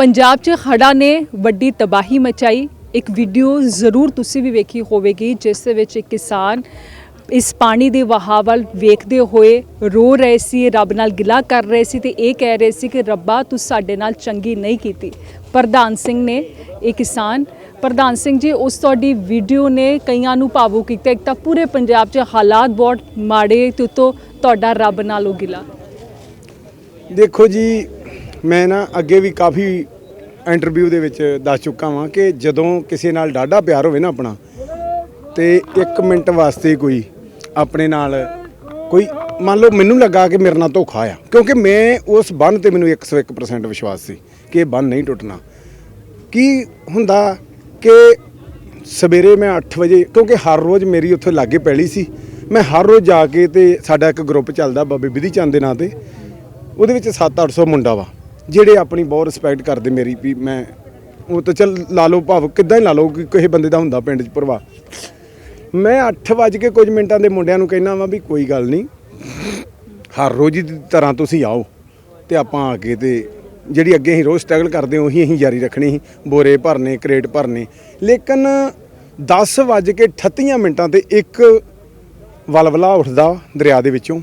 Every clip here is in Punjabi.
ਪੰਜਾਬ 'ਚ ਹੜ੍ਹਾਂ ਨੇ, ਵੱਡੀ ਤਬਾਹੀ ਮਚਾਈ। ਇੱਕ ਵੀਡੀਓ ਜ਼ਰੂਰ ਤੁਸੀਂ ਵੀ ਵੇਖੀ ਹੋਵੇਗੀ, ਜਿਸ ਦੇ ਵਿੱਚ ਇੱਕ ਕਿਸਾਨ ਇਸ ਪਾਣੀ ਦੇ ਵਹਾਅ ਵੱਲ ਵੇਖਦੇ ਹੋਏ ਰੋ ਰਹੇ ਸੀ, ਰੱਬ ਨਾਲ ਗਿਲਾ ਕਰ ਰਹੇ ਸੀ ਤੇ ਇਹ ਕਹਿ ਰਹੇ ਸੀ ਕਿ ਰੱਬਾ, ਤੂੰ ਸਾਡੇ ਨਾਲ ਚੰਗੀ ਨਹੀਂ ਕੀਤੀ। ਪ੍ਰਧਾਨ ਸਿੰਘ ਨੇ ਇਹ ਕਿਸਾਨ, ਪ੍ਰਧਾਨ ਸਿੰਘ ਜੀ, ਉਸ ਤੁਹਾਡੀ ਵੀਡੀਓ ਨੇ ਕਈਆਂ ਨੂੰ ਭਾਵੁਕ ਕੀਤਾ। ਇੱਕ ਤਾਂ ਪੂਰੇ ਪੰਜਾਬ 'ਚ ਹਾਲਾਤ ਬਹੁਤ ਮਾੜੇ ਤੇ ਉਤੋਂ ਤੁਹਾਡਾ ਰੱਬ ਨਾਲ ਉਹ ਗਿਲਾ। ਦੇਖੋ ਜੀ ਮੈਂ ਨਾ ਅੱਗੇ ਵੀ ਕਾਫੀ ਇੰਟਰਵਿਊ ਦੇ ਵਿੱਚ ਦੱਸ ਚੁੱਕਾ ਵਾਂ ਕਿ ਜਦੋਂ ਕਿਸੇ ਨਾਲ ਡਾਢਾ ਪਿਆਰ ਹੋਵੇ ਨਾ ਆਪਣਾ, ਤੇ 1 ਮਿੰਟ ਵਾਸਤੇ ਕੋਈ ਆਪਣੇ ਨਾਲ ਕੋਈ, ਮੰਨ ਲਓ ਮੈਨੂੰ ਲੱਗਾ ਕਿ ਮੇਰੇ ਨਾਲ ਧੋਖਾ ਆ, ਕਿਉਂਕਿ ਮੈਂ ਉਸ ਬੰਨ ਤੇ ਮੈਨੂੰ 101% ਵਿਸ਼ਵਾਸ ਸੀ ਕਿ ਇਹ ਬੰਨ ਨਹੀਂ ਟੁੱਟਣਾ। ਕੀ ਹੁੰਦਾ ਕਿ ਸਵੇਰੇ ਮੈਂ 8 ਵਜੇ, ਕਿਉਂਕਿ ਹਰ ਰੋਜ਼ ਮੇਰੀ ਉੱਥੇ ਲਾਗੇ ਪੈਲੀ ਸੀ, ਮੈਂ ਹਰ ਰੋਜ਼ ਜਾ ਕੇ ਤੇ ਸਾਡਾ ਇੱਕ ਗਰੁੱਪ ਚੱਲਦਾ ਬਾਬੇ ਵਿਧੀ ਚੰਦ ਦੇ ਨਾਂ ਤੇ, ਉਹਦੇ ਵਿੱਚ 7-800 ਮੁੰਡਾ ਵਾ। ਜਿਹੜੇ ਆਪਣੀ ਬਹੁਤ ਰਿਸਪੈਕਟ ਕਰਦੇ ਮੇਰੀ ਵੀ ਮੈਂ, ਉਹ ਤਾਂ ਚੱਲ ਲਾ ਲਓ ਭਾਵ ਕਿੱਦਾਂ ਹੀ ਲਾ ਲਓ ਕਿ ਕਿਸੇ ਬੰਦੇ ਦਾ ਹੁੰਦਾ ਪਿੰਡ 'ਚ ਪ੍ਰਵਾਹ। ਮੈਂ 8 ਵਜੇ ਕੇ ਕੁਝ ਮਿੰਟਾਂ ਦੇ ਮੁੰਡਿਆਂ ਨੂੰ ਕਹਿਣਾ ਵਾਂ ਵੀ ਕੋਈ ਗੱਲ ਨਹੀਂ, ਹਰ ਰੋਜ਼ ਦੀ ਤਰ੍ਹਾਂ ਤੁਸੀਂ ਆਓ ਤੇ ਆਪਾਂ ਆ ਕੇ ਤੇ ਜਿਹੜੀ ਅੱਗੇ ਅਸੀਂ ਰੋਜ਼ ਸਟਰਗਲ ਕਰਦੇ ਉਹੀ ਅਸੀਂ ਜਾਰੀ ਰੱਖਣੀ ਸੀ, ਬੋਰੇ ਭਰਨੇ, ਕਰੇਟ ਭਰਨੇ। ਲੇਕਿਨ 10 ਵਜੇ ਕੇ 38 ਮਿੰਟਾਂ ਤੇ ਇੱਕ ਵਲਵਲਾ ਉੱਠਦਾ ਦਰਿਆ ਦੇ ਵਿੱਚੋਂ,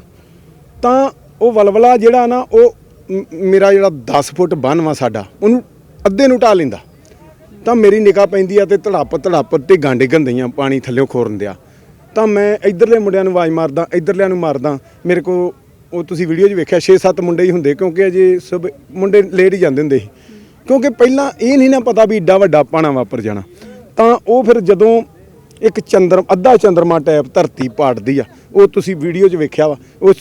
ਤਾਂ ਉਹ ਵਲਵਲਾ ਜਿਹੜਾ ਨਾ, ਉਹ ਮੇਰਾ ਜਿਹੜਾ 10 ਫੁੱਟ ਬੰਨ੍ਹ ਵਾ ਸਾਡਾ, ਉਹਨੂੰ ਅੱਧੇ ਨੂੰ ਢਾ ਲੈਂਦਾ। ਤਾਂ ਮੇਰੀ ਨਿਗਾਹ ਪੈਂਦੀ ਆ ਤੇ ਧੜਾਪ ਧੜਾਪ ਤੇ ਗਾਂਡੇ ਗੰਦਈਆਂ ਪਾਣੀ ਥੱਲੇੋਂ ਖੋਰਨ ਦਿਆ। ਤਾਂ ਮੈਂ ਇਧਰਲੇ ਮੁੰਡਿਆਂ ਨੂੰ ਆਵਾਜ਼ ਮਾਰਦਾ, ਇਧਰਲਿਆਂ ਨੂੰ ਮਾਰਦਾ। ਮੇਰੇ ਕੋ ਉਹ ਤੁਸੀਂ ਵੀਡੀਓ 'ਚ ਵੇਖਿਆ 6-7 ਮੁੰਡੇ ਹੀ ਹੁੰਦੇ, ਕਿਉਂਕਿ ਅਜੇ ਸਭ ਮੁੰਡੇ ਲੇਟ ਹੀ ਜਾਂਦੇ ਹੁੰਦੇ ਸੀ। ਕਿਉਂਕਿ ਪਹਿਲਾਂ ਇਹ ਨਹੀਂ ਨਾ ਪਤਾ ਵੀ ਏਡਾ ਵੱਡਾ ਪਾਣਾ ਵਾਪਰ ਜਾਣਾ। ਤਾਂ ਉਹ ਫਿਰ ਜਦੋਂ ਇੱਕ ਚੰਦਰ, ਅੱਧਾ ਚੰਦਰਮਾ ਟੈਪ ਧਰਤੀ ਪਾੜਦੀ ਆ, ਉਹ ਤੁਸੀਂ ਵੀਡੀਓ 'ਚ ਵੇਖਿਆ ਵਾ, ਉਹ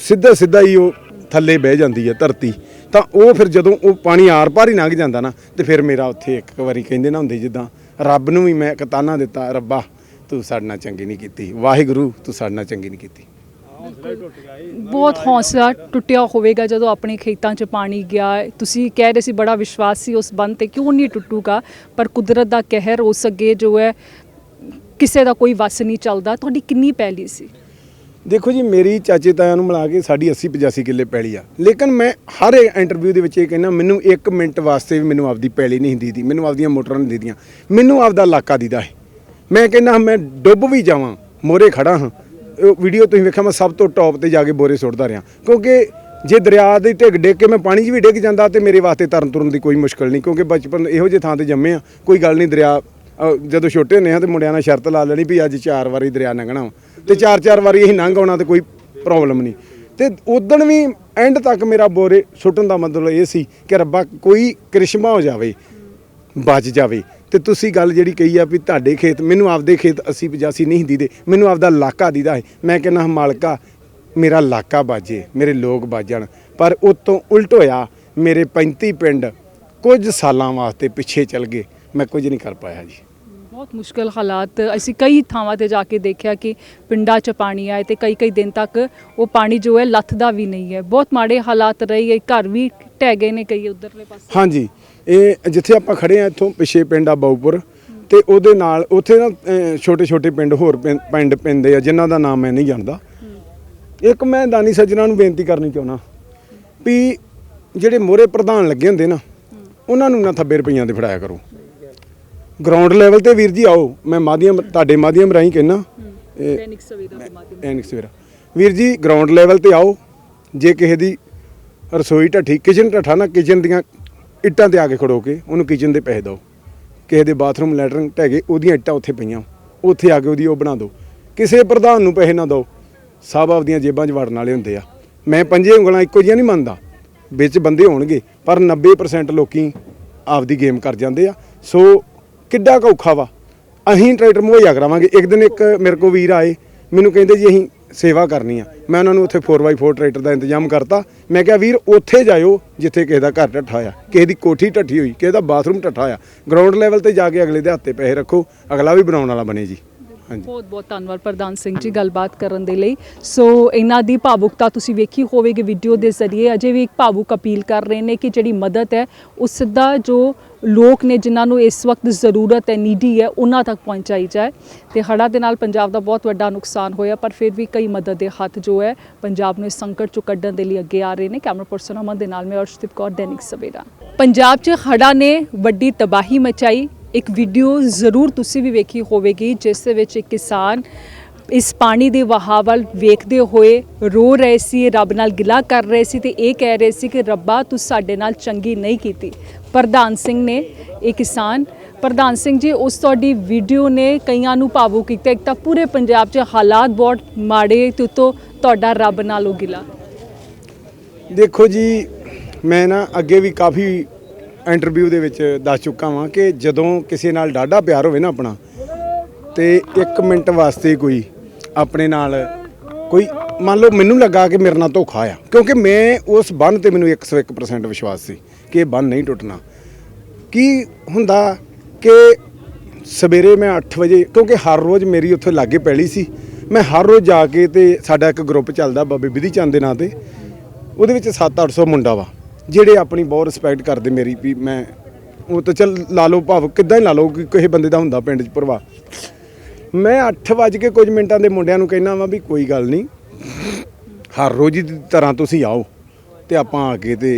ਸਿੱਧਾ ਸਿੱਧਾ ਹੀ ਉਹ ਥੱਲੇ ਬਹਿ ਜਾਂਦੀ ਹੈ ਧਰਤੀ, ਤਾਂ ਉਹ ਫਿਰ ਜਦੋਂ ਉਹ ਪਾਣੀ ਆਰ ਪਾਰ ਹੀ ਲੰਘ ਜਾਂਦਾ ਨਾ, ਤੇ ਫਿਰ ਮੇਰਾ ਉੱਥੇ ਇੱਕ ਵਾਰੀ ਕਹਿੰਦੇ ਨਾ ਹੁੰਦੇ ਜਿੱਦਾਂ, ਰੱਬ ਨੂੰ ਵੀ ਮੈਂ ਇੱਕ ਤਾਨਾ ਦਿੱਤਾ, ਰੱਬਾ, ਤੂੰ ਸਾਡੇ ਨਾਲ ਚੰਗੀ ਨਹੀਂ ਕੀਤੀ, ਵਾਹਿਗੁਰੂ, ਤੂੰ ਸਾਡੇ ਨਾਲ ਚੰਗੀ ਨਹੀਂ ਕੀਤੀ। ਬਹੁਤ ਹੌਸਲਾ ਟੁੱਟਿਆ ਹੋਵੇਗਾ ਜਦੋਂ ਆਪਣੇ ਖੇਤਾਂ 'ਚ ਪਾਣੀ ਗਿਆ। ਤੁਸੀਂ ਕਹਿ ਰਹੇ ਸੀ ਬੜਾ ਵਿਸ਼ਵਾਸ ਸੀ ਉਸ ਬੰਦ ਤੇ, ਕਿਉਂ ਨਹੀਂ ਟੁੱਟੂਗਾ? ਪਰ ਕੁਦਰਤ ਦਾ ਕਹਿਰ ਉਸ ਅੱਗੇ ਜੋ ਹੈ, ਕਿਸੇ ਦਾ ਕੋਈ ਵਸ ਨਹੀਂ ਚੱਲਦਾ। ਤੁਹਾਡੀ ਕਿੰਨੀ ਪੈਲੀ ਸੀ? ਦੇਖੋ ਜੀ, ਮੇਰੀ ਚਾਚੇ ਤਾਇਆ ਨੂੰ ਮਿਲਾ ਕੇ ਸਾਡੀ 80 85 ਕਿੱਲੇ ਪੈਲੀ ਆ। ਲੇਕਿਨ ਮੈਂ ਹਰ ਇੰਟਰਵਿਊ ਦੇ ਵਿੱਚ ਇਹ ਕਹਿੰਦਾ, ਮੈਨੂੰ 1 ਮਿੰਟ ਵਾਸਤੇ ਵੀ ਮੈਨੂੰ ਆਪਦੀ ਪੈਲੀ ਨਹੀਂ ਦੀਦੀ ਮੈਨੂੰ ਆਪਦੀਆਂ ਮੋਟਰਾਂ ਨਹੀਂ ਦੀਦੀਆਂ। ਮੈਨੂੰ ਆਪਦਾ ਇਲਾਕਾ ਦੀਦਾ ਹੈ। ਮੈਂ ਕਹਿੰਦਾ, ਮੈਂ ਡੁੱਬ ਵੀ ਜਾਵਾਂ, ਮੋਰੇ ਖੜਾ ਹਾਂ। ਉਹ ਵੀਡੀਓ ਤੁਸੀਂ ਵੇਖਿਆ, ਮੈਂ ਸਭ ਤੋਂ ਟੌਪ ਤੇ ਜਾ ਕੇ ਬੋਰੇ ਸੁੱਟਦਾ ਰਿਹਾ। ਕਿਉਂਕਿ ਜੇ ਦਰਿਆ ਦੇ ਢਿੱਗ ਡਿੱਗ ਕੇ ਮੈਂ ਪਾਣੀ 'ਚ ਵੀ ਡਿੱਗ ਜਾਂਦਾ ਤੇ ਮੇਰੇ ਵਾਸਤੇ ਤਰਨ ਤੁਰਨ ਦੀ ਕੋਈ ਮੁਸ਼ਕਲ ਨਹੀਂ, ਕਿਉਂਕਿ ਬਚਪਨ ਇਹੋ ਜਿਹੇ ਥਾਂ ਤੇ ਜੰਮੇ ਆ। ਕੋਈ ਗੱਲ ਨਹੀਂ, ਦਰਿਆ ਜਦੋਂ ਛੋਟੇ ਹੁੰਦੇ ਆ ਤੇ ਮੁੰਡਿਆਂ ਨਾਲ ਸ਼ਰਤ ਲਾ ਲੈਣੀ ਵੀ ਅੱਜ ਚਾਰ ਵਾਰੀ ਦਰਿਆ ਲੰਘਣਾ ਵਾ। ਤੇ ਚਾਰ ਚਾਰ ਵਾਰੀ ਅਸੀਂ ਲੰਘ ਆਉਣਾ ਤੇ ਕੋਈ ਪ੍ਰੋਬਲਮ ਨਹੀਂ। ਤੇ ਉਦੋਂ ਵੀ ਐਂਡ ਤੱਕ ਮੇਰਾ ਬੋਰੇ ਸੁੱਟਣ ਦਾ ਮਤਲਬ ਇਹ ਸੀ ਕਿ ਰੱਬਾ ਕੋਈ ਕ੍ਰਿਸ਼ਮਾ ਹੋ ਜਾਵੇ, ਬਚ ਜਾਵੇ। ਤੇ ਤੁਸੀਂ ਗੱਲ ਜਿਹੜੀ ਕਹੀ ਆ ਵੀ ਤੁਹਾਡੇ ਖੇਤ, ਮੈਨੂੰ ਆਪਦੇ ਖੇਤ 80 85 ਨਹੀਂ ਦੀਦੇ, ਮੈਨੂੰ ਆਪਦਾ ਇਲਾਕਾ ਦੀਦਾ ਹੈ। ਮੈਂ ਕਹਿੰਦਾ ਮਾਲਕਾ, ਮੇਰਾ ਇਲਾਕਾ ਬਾਜੇ, ਮੇਰੇ ਲੋਕ ਬਾਜਣ ਪਰ ਉਤੋਂ ਉਲਟ ਹੋਇਆ, ਮੇਰੇ 35 ਪਿੰਡ ਕੁਝ ਸਾਲਾਂ ਵਾਸਤੇ ਪਿੱਛੇ ਚਲ ਗਏ। ਮੈਂ ਕੁਝ ਨਹੀਂ ਕਰ ਪਾਇਆ ਜੀ। ਬਹੁਤ ਮੁਸ਼ਕਲ ਹਾਲਾਤ, ਅਸੀਂ ਕਈ ਥਾਵਾਂ ਤੇ ਜਾ ਕੇ ਦੇਖਿਆ ਕਿ ਪਿੰਡਾਂ 'ਚ ਪਾਣੀ ਆਏ ਤੇ ਕਈ ਕਈ ਦਿਨ ਤੱਕ ਉਹ ਪਾਣੀ ਜੋ ਹੈ ਲੱਥਦਾ ਵੀ ਨਹੀਂ ਹੈ। ਬਹੁਤ ਮਾੜੇ ਹਾਲਾਤ ਰਹੀ ਹੈ ਘਰ ਵੀ ਢਹਿ ਗਏ ਨੇ ਕਈ ਉਧਰਲੇ ਪਾਸੇ। ਹਾਂਜੀ, ਇਹ ਜਿੱਥੇ ਆਪਾਂ ਖੜੇ ਆ ਇੱਥੋਂ ਪਿੱਛੇ ਪਿੰਡ ਆ ਬਾਉਪੁਰ ਤੇ ਉਹਦੇ ਨਾਲ ਉੱਥੇ ਨਾ ਛੋਟੇ ਛੋਟੇ ਪਿੰਡ ਹੋਰ ਪਿੰ- ਪਿੰਡ ਪੈਂਦੇ ਆ ਜਿਨ੍ਹਾਂ ਦਾ ਨਾਮ ਮੈਂ ਨਹੀਂ ਜਾਣਦਾ। ਇੱਕ ਮੈਂ ਦਾਨੀ ਸੱਜਣਾ ਨੂੰ ਬੇਨਤੀ ਕਰਨੀ ਚਾਹੁੰਦਾ ਵੀ ਜਿਹੜੇ ਮੋਰੇ ਪ੍ਰਧਾਨ ਲੱਗੇ ਹੁੰਦੇ ਨਾ, ਉਹਨਾਂ ਨੂੰ ਨਾ ਥੱਬੇ ਰੁਪਈਆਂ ਦੇ ਫੜਾਇਆ ਕਰੋ। ਗਰਾਊਂਡ ਲੈਵਲ ਤੇ ਵੀਰ ਜੀ ਆਓ ਮੈਂ ਮਾਧਿਅਮ ਤੁਹਾਡੇ ਮਾਧਿਅਮ ਰਾਹੀਂ ਕਹਿਣਾ ਦੈਨਿਕ ਦੇ ਮਾਧਿਅਮ ਐਨਕ ਸਵੇਰਾ। ਵੀਰ ਜੀ ਗਰਾਊਂਡ ਲੈਵਲ ਤੇ ਆਓ ਜੇ ਕਿਸੇ ਦੀ ਰਸੋਈ ਢੱਠੀ ਕਿਚਨ ਢੱਠਾ ਨਾ ਕਿਚਨ ਦੀਆਂ ਇੱਟਾਂ ਤੇ ਆ ਕੇ ਖੜੋ ਕੇ ਉਹਨੂੰ ਕਿਚਨ ਦੇ ਪੈਸੇ ਦਿਓ। ਕਿਸੇ ਦੇ ਬਾਥਰੂਮ ਲੈਟਰਿੰਗ ਢਹਿ ਗਏ ਉਹਦੀਆਂ ਇੱਟਾਂ ਉੱਥੇ ਪਈਆਂ। ਉੱਥੇ ਆ ਕੇ ਉਹਦੀ ਉਹ ਬਣਾ ਦਿਓ। ਕਿਸੇ ਪ੍ਰਧਾਨ ਨੂੰ ਪੈਸੇ ਨਾ ਦਿਓ। ਸਭ ਆਪਦੀਆਂ ਜੇਬਾਂ 'ਚ ਵੜਨ ਵਾਲੇ ਹੁੰਦੇ ਆ। ਮੈਂ ਪੰਜੇ ਉਂਗਲਾਂ ਇੱਕੋ ਜਿਹੀਆਂ ਨਹੀਂ ਮੰਨਦਾ। ਵਿੱਚ ਬੰਦੇ ਹੋਣਗੇ ਪਰ 90% ਲੋਕੀ ਆਪਦੀ ਗੇਮ ਕਰ ਜਾਂਦੇ ਆ। ਸੋ ਕਿੱਡਾ ਕੁ ਔਖਾ ਵਾ। ਅਸੀਂ ਟਰੈਕਟਰ ਮੁਹੱਈਆ ਕਰਾਵਾਂਗੇ। ਇੱਕ ਦਿਨ ਇੱਕ ਮੇਰੇ ਕੋ ਵੀਰ ਆਏ, ਮੈਨੂੰ ਕਹਿੰਦੇ ਜੀ ਅਸੀਂ ਸੇਵਾ ਕਰਨੀ ਆ। ਮੈਂ ਉਹਨਾਂ ਨੂੰ ਉੱਥੇ 4x4 ਟਰੈਕਟਰ ਦਾ ਇੰਤਜ਼ਾਮ ਕਰਤਾ। ਮੈਂ ਕਿਹਾ, ਵੀਰ, ਉੱਥੇ ਜਾਇਓ ਜਿੱਥੇ ਕਿਸੇ ਦਾ ਘਰ ਢੱਠਾ ਆ, ਕਿਸੇ ਦੀ ਕੋਠੀ ਢੱਠੀ ਹੋਈ, ਕਿਸੇ ਦਾ ਬਾਥਰੂਮ ਢੱਠਾ ਆ। ਗਰਾਊਂਡ ਲੈਵਲ ਤੇ ਜਾ ਕੇ ਅਗਲੇ ਦੇ ਹੱਥੇ ਪੈਸੇ ਰੱਖੋ, ਅਗਲਾ ਵੀ ਬਣਾਉਣ ਵਾਲਾ ਬਣੇ ਜੀ। ਹਾਂਜੀ। ਬਹੁਤ ਬਹੁਤ ਧੰਨਵਾਦ ਪ੍ਰਧਾਨ ਸਿੰਘ ਜੀ ਗੱਲਬਾਤ ਕਰਨ ਦੇ ਲਈ। ਸੋ ਇਹਨਾਂ ਦੀ ਭਾਵੁਕਤਾ ਤੁਸੀਂ ਵੇਖੀ ਹੋਵੇਗੀ ਵੀਡੀਓ ਦੇ ਜ਼ਰੀਏ। ਅਜੇ ਵੀ ਇੱਕ ਭਾਵੁਕ ਅਪੀਲ ਕਰ ਰਹੇ ਨੇ ਕਿ ਜਿਹੜੀ ਮਦਦ ਹੈ ਉਹ ਸਿੱਧਾ ਜੋ ਲੋਕ ਨੇ ਜਿਨ੍ਹਾਂ ਨੂੰ ਇਸ ਵਕਤ ਜ਼ਰੂਰਤ ਹੈ ਨੀਡੀ ਹੈ, ਉਹਨਾਂ ਤੱਕ ਪਹੁੰਚਾਈ ਜਾਏ ਤੇ ਹੜ੍ਹਾਂ ਦੇ ਨਾਲ ਪੰਜਾਬ ਦਾ ਬਹੁਤ ਵੱਡਾ ਨੁਕਸਾਨ ਹੋਇਆ, ਪਰ ਫਿਰ ਵੀ ਕਈ ਮਦਦ ਦੇ ਹੱਥ ਜੋ ਹੈ, ਪੰਜਾਬ ਨੂੰ ਇਸ ਸੰਕਟ ਚੋਂ ਕੱਢਣ ਦੇ ਲਈ ਅੱਗੇ ਆ ਰਹੇ ਨੇ। ਕੈਮਰਾ ਪਰਸਨ ਅਮਨ ਦੇ ਨਾਲ ਮੈਂ ਅਰਸ਼ਦੀਪ ਕੌਰ, ਦੈਨਿਕ ਸਵੇਰਾ। ਪੰਜਾਬ 'ਚ ਹੜ੍ਹਾਂ ਨੇ ਵੱਡੀ ਤਬਾਹੀ ਮਚਾਈ। ਇੱਕ ਵੀਡੀਓ ਜ਼ਰੂਰ ਤੁਸੀਂ ਵੀ ਵੇਖੀ ਹੋਵੇਗੀ, ਜਿਸ ਦੇ ਵਿੱਚ ਇੱਕ ਕਿਸਾਨ ਇਸ ਪਾਣੀ ਦੇ ਵਹਾਅ ਵੱਲ ਵੇਖਦੇ ਹੋਏ ਰੋ ਰਹੇ ਸੀ, ਰੱਬ ਨਾਲ ਗਿਲਾ ਕਰ ਰਹੇ ਸੀ ਤੇ ਇਹ ਕਹਿ ਰਹੇ ਸੀ ਕਿ ਰੱਬਾ ਤੂੰ ਸਾਡੇ ਨਾਲ ਚੰਗੀ ਨਹੀਂ ਕੀਤੀ। ਪ੍ਰਧਾਨ ਸਿੰਘ ਨੇ ਇਹ ਕਿਸਾਨ, ਪ੍ਰਧਾਨ ਸਿੰਘ ਜੀ, ਉਸ ਤੁਹਾਡੀ ਵੀਡੀਓ ਨੇ ਕਈਆਂ ਨੂੰ ਭਾਵੁਕ ਕੀਤਾ। ਇੱਕ ਤਾਂ ਪੂਰੇ ਪੰਜਾਬ 'ਚ ਹਾਲਾਤ ਬਹੁਤ ਮਾੜੇ ਤੇ ਉੱਤੋਂ ਤੁਹਾਡਾ ਰੱਬ ਨਾਲੋਂ ਗਿਲਾ। ਦੇਖੋ ਜੀ, ਮੈਂ ਨਾ ਅੱਗੇ ਵੀ ਕਾਫੀ ਇੰਟਰਵਿਊ ਦੇ ਵਿੱਚ ਦੱਸ ਚੁੱਕਾ ਵਾਂ ਕਿ ਜਦੋਂ ਕਿਸੇ ਨਾਲ ਡਾਢਾ ਪਿਆਰ ਹੋਵੇ ਨਾ ਆਪਣਾ, ਤੇ 1 ਮਿੰਟ ਵਾਸਤੇ ਕੋਈ ਆਪਣੇ ਨਾਲ ਕੋਈ, ਮੰਨ ਲਓ ਮੈਨੂੰ ਲੱਗਾ ਕਿ ਮੇਰੇ ਨਾਲ ਧੋਖਾ ਆ, ਕਿਉਂਕਿ ਮੈਂ ਉਸ ਬੰਨ ਤੇ ਮੈਨੂੰ 101% ਵਿਸ਼ਵਾਸ ਸੀ ਕਿ ਇਹ ਬੰਨ ਨਹੀਂ ਟੁੱਟਣਾ। ਕੀ ਹੁੰਦਾ ਕਿ ਸਵੇਰੇ ਮੈਂ 8 ਵਜੇ, ਕਿਉਂਕਿ ਹਰ ਰੋਜ਼ ਮੇਰੀ ਉੱਥੇ ਲਾਗੇ ਪੈਲੀ ਸੀ, ਮੈਂ ਹਰ ਰੋਜ਼ ਜਾ ਕੇ ਤੇ ਸਾਡਾ ਇੱਕ ਗਰੁੱਪ ਚੱਲਦਾ ਬਾਬੇ ਵਿਧੀ ਚੰਦ ਦੇ ਨਾਂ ਤੇ, ਉਹਦੇ ਵਿੱਚ 7-800 ਮੁੰਡਾ ਵਾ, ਜਿਹੜੇ ਆਪਣੀ ਬਹੁਤ ਰਿਸਪੈਕਟ ਕਰਦੇ ਮੇਰੀ ਵੀ ਮੈਂ, ਉਹ ਤਾਂ ਚੱਲ ਲਾ ਲਓ ਭਾਵ ਕਿੱਦਾਂ ਹੀ ਲਾ ਲਓ ਕਿ ਕਿਸੇ ਬੰਦੇ ਦਾ ਹੁੰਦਾ ਪਿੰਡ 'ਚ ਪ੍ਰਵਾਹ ਮੈਂ 8 ਵਜੇ ਕੇ ਕੁਝ ਮਿੰਟਾਂ ਦੇ ਮੁੰਡਿਆਂ ਨੂੰ ਕਹਿਣਾ ਵਾ ਵੀ ਕੋਈ ਗੱਲ ਨਹੀਂ। ਹਰ ਰੋਜ਼ ਦੀ ਤਰ੍ਹਾਂ ਤੁਸੀਂ ਆਓ ਤੇ ਆਪਾਂ ਆ ਕੇ ਤੇ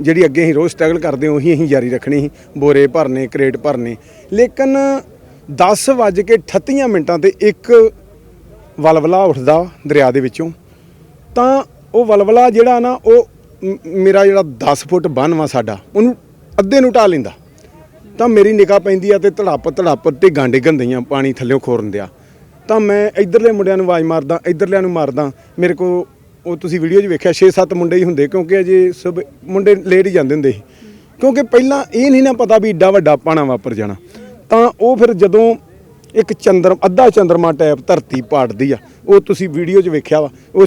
ਜਿਹੜੀ ਅੱਗੇ ਅਸੀਂ ਰੋਜ਼ ਸਟਰਗਲ ਕਰਦੇ ਉਹੀ ਅਸੀਂ ਜਾਰੀ ਰੱਖਣੀ ਸੀ। ਬੋਰੇ ਭਰਨੇ, ਕਰੇਟ ਭਰਨੇ। ਲੇਕਿਨ 10 ਵਜੇ ਕੇ 38 ਮਿੰਟਾਂ ਤੇ ਇੱਕ ਵਲਵਲਾ ਉੱਠਦਾ ਦਰਿਆ ਦੇ ਵਿੱਚੋਂ। ਤਾਂ ਉਹ ਵਲਵਲਾ ਜਿਹੜਾ ਨਾ, ਉਹ ਮੇਰਾ ਜਿਹੜਾ 10 ਫੁੱਟ ਬੰਨ੍ਹ ਵਾ ਸਾਡਾ, ਉਹਨੂੰ ਅੱਧੇ ਨੂੰ ਢਾ ਲੈਂਦਾ। ਤਾਂ ਮੇਰੀ ਨਿਗਾਹ ਪੈਂਦੀ ਆ ਤੇ ਧੜਾਪ ਧੜਾਪ ਤੇ ਗਾਂਡੇ ਗੰਦਈਆਂ ਪਾਣੀ ਥੱਲੇੋਂ ਖੋਰਨ ਦਿਆ। ਤਾਂ ਮੈਂ ਇਧਰਲੇ ਮੁੰਡਿਆਂ ਨੂੰ ਆਵਾਜ਼ ਮਾਰਦਾ, ਇਧਰਲਿਆਂ ਨੂੰ ਮਾਰਦਾ। ਮੇਰੇ ਕੋ ਉਹ ਤੁਸੀਂ ਵੀਡੀਓ 'ਚ ਵੇਖਿਆ 6-7 ਮੁੰਡੇ ਹੀ ਹੁੰਦੇ, ਕਿਉਂਕਿ ਅਜੇ ਸਭ ਮੁੰਡੇ ਲੇਟ ਹੀ ਜਾਂਦੇ ਹੁੰਦੇ ਸੀ। ਕਿਉਂਕਿ ਪਹਿਲਾਂ ਇਹ ਨਹੀਂ ਨਾ ਪਤਾ ਵੀ ਏਡਾ ਵੱਡਾ ਪਾਣਾ ਵਾਪਰ ਜਾਣਾ। ਤਾਂ ਉਹ ਫਿਰ ਜਦੋਂ ਇੱਕ ਚੰਦਰ, ਅੱਧਾ ਚੰਦਰਮਾ ਟੈਪ ਧਰਤੀ ਪਾੜਦੀ ਆ, ਉਹ ਤੁਸੀਂ ਵੀਡੀਓ 'ਚ ਵੇਖਿਆ ਵਾ, ਉਹ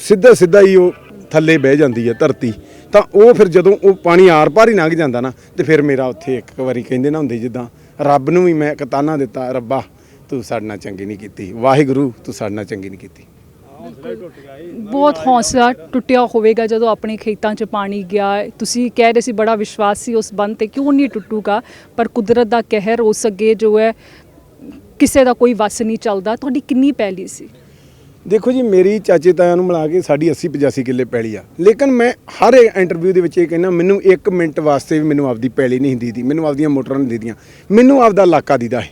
ਸਿੱਧਾ ਸਿੱਧਾ ਹੀ ਉਹ ਥੱਲੇ ਬਹਿ ਜਾਂਦੀ ਆ ਧਰਤੀ। ਤਾਂ ਉਹ ਫਿਰ ਜਦੋਂ ਉਹ ਪਾਣੀ ਆਰ ਪਾਰ ਹੀ ਲੰਘ ਜਾਂਦਾ ਨਾ, ਤੇ ਫਿਰ ਮੇਰਾ ਉੱਥੇ ਇੱਕ ਵਾਰੀ ਕਹਿੰਦੇ ਨਾ ਹੁੰਦੇ ਜਿੱਦਾਂ, ਰੱਬ ਨੂੰ ਵੀ ਮੈਂ ਇੱਕ ਤਾਨਾ ਦਿੱਤਾ, ਰੱਬਾ, ਤੂੰ ਸਾਡੇ ਨਾਲ ਚੰਗੀ ਨਹੀਂ ਕੀਤੀ। ਵਾਹਿਗੁਰੂ, ਤੂੰ ਸਾਡੇ ਨਾਲ ਚੰਗੀ ਨਹੀਂ ਕੀਤੀ। ਬਹੁਤ ਹੌਸਲਾ ਟੁੱਟਿਆ ਹੋਵੇਗਾ ਜਦੋਂ ਆਪਣੇ ਖੇਤਾਂ 'ਚ ਪਾਣੀ ਗਿਆ। ਤੁਸੀਂ ਕਹਿ ਰਹੇ ਸੀ ਬੜਾ ਵਿਸ਼ਵਾਸ ਸੀ ਉਸ ਬੰਦ ਤੇ, ਕਿਉਂ ਨਹੀਂ ਟੁੱਟੂਗਾ? ਪਰ ਕੁਦਰਤ ਦਾ ਕਹਿਰ ਉਸ ਅੱਗੇ ਜੋ ਹੈ, ਕਿਸੇ ਦਾ ਕੋਈ ਵਸ ਨਹੀਂ ਚੱਲਦਾ। ਤੁਹਾਡੀ ਕਿੰਨੀ ਪੈਲੀ ਸੀ? ਦੇਖੋ ਜੀ, ਮੇਰੀ ਚਾਚੇ ਤਾਇਆਂ ਨੂੰ ਮਿਲਾ ਕੇ ਸਾਡੀ 80 85 ਕਿੱਲੇ ਪੈਲੀ ਆ। ਲੇਕਿਨ ਮੈਂ ਹਰ ਇੰਟਰਵਿਊ ਦੇ ਵਿੱਚ ਇਹ ਕਹਿੰਦਾ, ਮੈਨੂੰ 1 ਮਿੰਟ ਵਾਸਤੇ ਵੀ ਮੈਨੂੰ ਆਪਦੀ ਪੈਲੀ ਨਹੀਂ ਦੀਦੀ, ਮੈਨੂੰ ਆਪਦੀਆਂ ਮੋਟਰਾਂ ਨਹੀਂ ਦੀਦੀਆਂ, ਮੈਨੂੰ ਆਪਦਾ ਇਲਾਕਾ ਦੀਦਾ ਹੈ।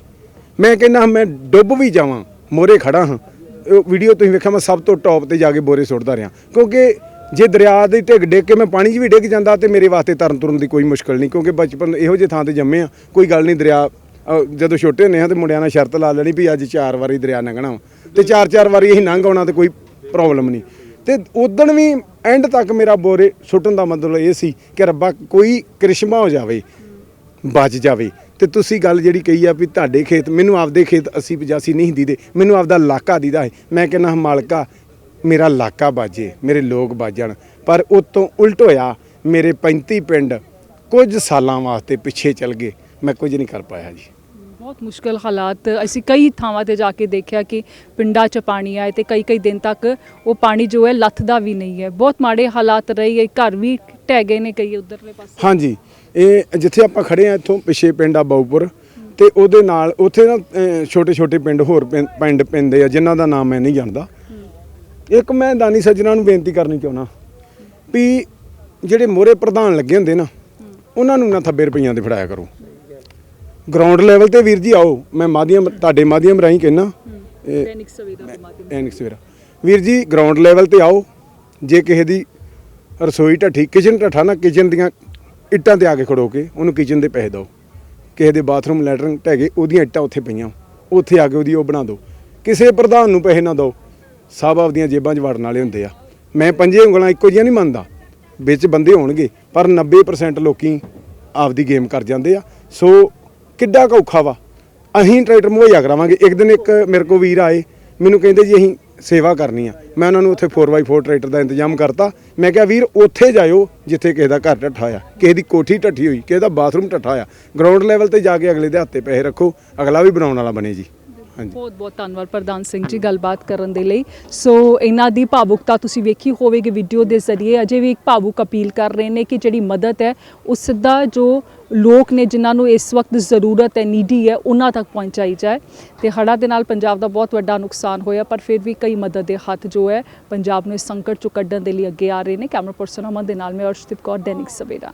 ਮੈਂ ਕਹਿੰਦਾ, ਮੈਂ ਡੁੱਬ ਵੀ ਜਾਵਾਂ, ਮੋਰੇ ਖੜਾ ਹਾਂ। ਉਹ ਵੀਡੀਓ ਤੁਸੀਂ ਵੇਖਿਆ, ਮੈਂ ਸਭ ਤੋਂ ਟੌਪ ਤੇ ਜਾ ਕੇ ਬੋਰੇ ਸੁੱਟਦਾ ਰਿਹਾ। ਕਿਉਂਕਿ ਜੇ ਦਰਿਆ ਦੇ ਢਿੱਗ ਡੇਗ ਕੇ ਮੈਂ ਪਾਣੀ 'ਚ ਵੀ ਡਿੱਗ ਜਾਂਦਾ ਤੇ ਮੇਰੇ ਵਾਸਤੇ ਤਰਨ ਤੁਰਨ ਦੀ ਕੋਈ ਮੁਸ਼ਕਲ ਨਹੀਂ, ਕਿਉਂਕਿ ਬਚਪਨ ਇਹੋ ਜਿਹੇ ਥਾਂ ਤੇ ਜੰਮੇ ਆ। ਕੋਈ ਗੱਲ ਨਹੀਂ, ਦਰਿਆ ਜਦੋਂ ਛੋਟੇ ਹੁੰਦੇ ਆ ਤੇ ਮੁੰਡਿਆਂ ਨਾਲ ਸ਼ਰਤ ਲਾ ਲੈਣੀ ਵੀ ਅੱਜ ਚਾਰ ਵਾਰੀ ਦਰਿਆ ਲੰਘਣਾ ਵਾ। ਤੇ ਚਾਰ ਚਾਰ ਵਾਰੀ ਅਸੀਂ ਲੰਘ ਆਉਣਾ ਤੇ ਕੋਈ ਪ੍ਰੋਬਲਮ ਨਹੀਂ। ਤੇ ਉਦਣ ਵੀ ਐਂਡ ਤੱਕ ਮੇਰਾ ਬੋਰੇ ਸੁੱਟਣ ਦਾ ਮਤਲਬ ਇਹ ਸੀ ਕਿ ਰੱਬਾ ਕੋਈ ਕ੍ਰਿਸ਼ਮਾ ਹੋ ਜਾਵੇ, ਬਚ ਜਾਵੇ। ਤੇ ਤੁਸੀਂ ਗੱਲ ਜਿਹੜੀ ਕਹੀ ਆ ਵੀ ਤੁਹਾਡੇ ਖੇਤ, ਮੈਨੂੰ ਆਪਦੇ ਖੇਤ 80 85 ਨਹੀਂ ਦੀਦੇ, ਮੈਨੂੰ ਆਪਦਾ ਇਲਾਕਾ ਦੀਦਾ ਹੈ। ਮੈਂ ਕਹਿੰਦਾ ਮਾਲਕਾ, ਮੇਰਾ ਇਲਾਕਾ ਬਾਜੇ, ਮੇਰੇ ਲੋਕ ਬਾਜਣ। ਪਰ ਉਤੋਂ ਉਲਟ ਹੋਇਆ, ਮੇਰੇ 35 ਪਿੰਡ ਕੁਝ ਸਾਲਾਂ ਵਾਸਤੇ ਪਿੱਛੇ ਚਲ ਗਏ। ਮੈਂ ਕੁਝ ਨਹੀਂ ਕਰ ਪਾਇਆ ਜੀ। ਬਹੁਤ ਮੁਸ਼ਕਲ ਹਾਲਾਤ, ਅਸੀਂ ਕਈ ਥਾਵਾਂ ਤੇ ਜਾ ਕੇ ਦੇਖਿਆ ਕਿ ਪਿੰਡਾਂ 'ਚ ਪਾਣੀ ਆਏ ਤੇ ਕਈ ਕਈ ਦਿਨ ਤੱਕ ਉਹ ਪਾਣੀ ਜੋ ਹੈ ਲੱਥਦਾ ਵੀ ਨਹੀਂ ਹੈ। ਬਹੁਤ ਮਾੜੇ ਹਾਲਾਤ ਰਹੀ ਹੈ ਘਰ ਵੀ ਢਹਿ ਗਏ ਨੇ ਕਈ ਉਧਰਲੇ ਪਾਸੇ। ਹਾਂਜੀ, ਇਹ ਜਿੱਥੇ ਆਪਾਂ ਖੜੇ ਆ ਇੱਥੋਂ ਪਿੱਛੇ ਪਿੰਡ ਆ ਬਾਉਪੁਰ ਤੇ ਉਹਦੇ ਨਾਲ ਉੱਥੇ ਨਾ ਛੋਟੇ ਛੋਟੇ ਪਿੰਡ ਹੋਰ ਪਿੰ- ਪਿੰਡ ਪੈਂਦੇ ਆ ਜਿਨ੍ਹਾਂ ਦਾ ਨਾਮ ਮੈਂ ਨਹੀਂ ਜਾਣਦਾ। ਇੱਕ ਮੈਂ ਦਾਨੀ ਸੱਜਣਾ ਨੂੰ ਬੇਨਤੀ ਕਰਨੀ ਚਾਹੁੰਦਾ ਵੀ ਜਿਹੜੇ ਮੋਰੇ ਪ੍ਰਧਾਨ ਲੱਗੇ ਹੁੰਦੇ ਨਾ, ਉਹਨਾਂ ਨੂੰ ਨਾ ਥੱਬੇ ਰੁਪਈਆਂ ਦੇ ਫੜਾਇਆ ਕਰੋ। ਗਰਾਊਂਡ ਲੈਵਲ ਤੇ ਵੀਰ ਜੀ ਆਓ ਮੈਂ ਮਾਧਿਅਮ ਤੁਹਾਡੇ ਮਾਧਿਅਮ ਰਾਹੀਂ ਕਹਿਣਾ ਦੈਨਿਕ ਸਵੇਰਾ ਦੇ ਮਾਧਿਅਮ ਐਨਕ ਸਵੇਰਾ ਵੀਰ ਜੀ ਗਰਾਊਂਡ ਲੈਵਲ ਤੇ ਆਓ ਜੇ ਕਿਸੇ ਦੀ ਰਸੋਈ ਢੱਠੀ ਕਿਚਨ ਢੱਠਾ ਨਾ ਕਿਚਨ ਦੀਆਂ ਇੱਟਾਂ ਤੇ ਆ ਕੇ ਖੜੋ ਕੇ ਉਹਨੂੰ ਕਿਚਨ ਦੇ ਪੈਸੇ ਦਿਓ। ਕਿਸੇ ਦੇ ਬਾਥਰੂਮ ਲੈਟਰਨ ਢਹਿ ਗਏ ਉਹਦੀਆਂ ਇੱਟਾਂ ਉੱਥੇ ਪਈਆਂ। ਉੱਥੇ ਆ ਕੇ ਉਹਦੀ ਉਹ ਬਣਾ ਦਿਓ। ਕਿਸੇ ਪ੍ਰਧਾਨ ਨੂੰ ਪੈਸੇ ਨਾ ਦਿਓ। ਸਭ ਆਪਦੀਆਂ ਜੇਬਾਂ 'ਚ ਵੜਨ ਵਾਲੇ ਹੁੰਦੇ ਆ। ਮੈਂ ਪੰਜੇ ਉਂਗਲਾਂ ਇੱਕੋ ਜਿਹੀਆਂ ਨਹੀਂ ਮੰਨਦਾ। ਵਿੱਚ ਬੰਦੇ ਹੋਣਗੇ ਪਰ 90% ਲੋਕੀ ਆਪਦੀ ਗੇਮ ਕਰ ਜਾਂਦੇ ਆ। ਸੋ ਕਿੱਡਾ ਕੁ ਔਖਾ ਵਾ। ਅਸੀਂ ਟਰੈਕਟਰ ਮੁਹੱਈਆ ਕਰਾਵਾਂਗੇ। ਇੱਕ ਦਿਨ ਇੱਕ ਮੇਰੇ ਕੋ ਵੀਰ ਆਏ, ਮੈਨੂੰ ਕਹਿੰਦੇ ਜੀ ਅਸੀਂ ਸੇਵਾ ਕਰਨੀ ਆ। ਮੈਂ ਉਹਨਾਂ ਨੂੰ ਉੱਥੇ 4x4 ਟਰੈਕਟਰ ਦਾ ਇੰਤਜ਼ਾਮ ਕਰਤਾ। ਮੈਂ ਕਿਹਾ, ਵੀਰ, ਉੱਥੇ ਜਾਇਓ ਜਿੱਥੇ ਕਿਸੇ ਦਾ ਘਰ ਢੱਠਾ ਆ। ਕਿਸੇ ਦੀ ਕੋਠੀ ਢੱਠੀ ਹੋਈ, ਕਿਸੇ ਦਾ ਬਾਥਰੂਮ ਢੱਠਾ ਆ। ਗਰਾਊਂਡ ਲੈਵਲ ਤੇ ਜਾ ਕੇ ਅਗਲੇ ਦੇ ਹੱਥੇ ਪੈਸੇ ਰੱਖੋ। ਅਗਲਾ ਵੀ ਬਣਾਉਣ ਵਾਲਾ ਬਣੇ ਜੀ। ਬਹੁਤ ਬਹੁਤ ਧੰਨਵਾਦ ਪ੍ਰਧਾਨ ਸਿੰਘ ਜੀ ਗੱਲਬਾਤ ਕਰਨ ਦੇ ਲਈ। ਸੋ ਇਹਨਾਂ ਦੀ ਭਾਵੁਕਤਾ ਤੁਸੀਂ ਵੇਖੀ ਹੋਵੇਗੀ ਵੀਡੀਓ ਦੇ ਜ਼ਰੀਏ। ਅਜੇ ਵੀ ਇੱਕ ਭਾਵੁਕ ਅਪੀਲ ਕਰ ਰਹੇ ਨੇ ਕਿ ਜਿਹੜੀ ਮਦਦ ਹੈ ਉਹ ਸਿੱਧਾ ਜੋ ਲੋਕ ਨੇ ਜਿਨ੍ਹਾਂ ਨੂੰ ਇਸ ਵਕਤ ਜ਼ਰੂਰਤ ਹੈ ਨੀਡੀ ਹੈ, ਉਹਨਾਂ ਤੱਕ ਪਹੁੰਚਾਈ ਜਾਏ। ਤੇ ਹੜ੍ਹਾਂ ਦੇ ਨਾਲ ਪੰਜਾਬ ਦਾ ਬਹੁਤ ਵੱਡਾ ਨੁਕਸਾਨ ਹੋਇਆ, ਪਰ ਫਿਰ ਵੀ ਕਈ ਮਦਦ ਦੇ ਹੱਥ ਜੋ ਹੈ, ਪੰਜਾਬ ਨੂੰ ਇਸ ਸੰਕਟ ਚੋਂ ਕੱਢਣ ਦੇ ਲਈ ਅੱਗੇ ਆ ਰਹੇ ਨੇ। ਕੈਮਰਾ ਪਰਸਨ ਅਮਨ ਦੇ ਨਾਲ ਮੈਂ ਅਰਸ਼ਦੀਪ ਕੌਰ, ਦੈਨਿਕ ਸਵੇਰਾ।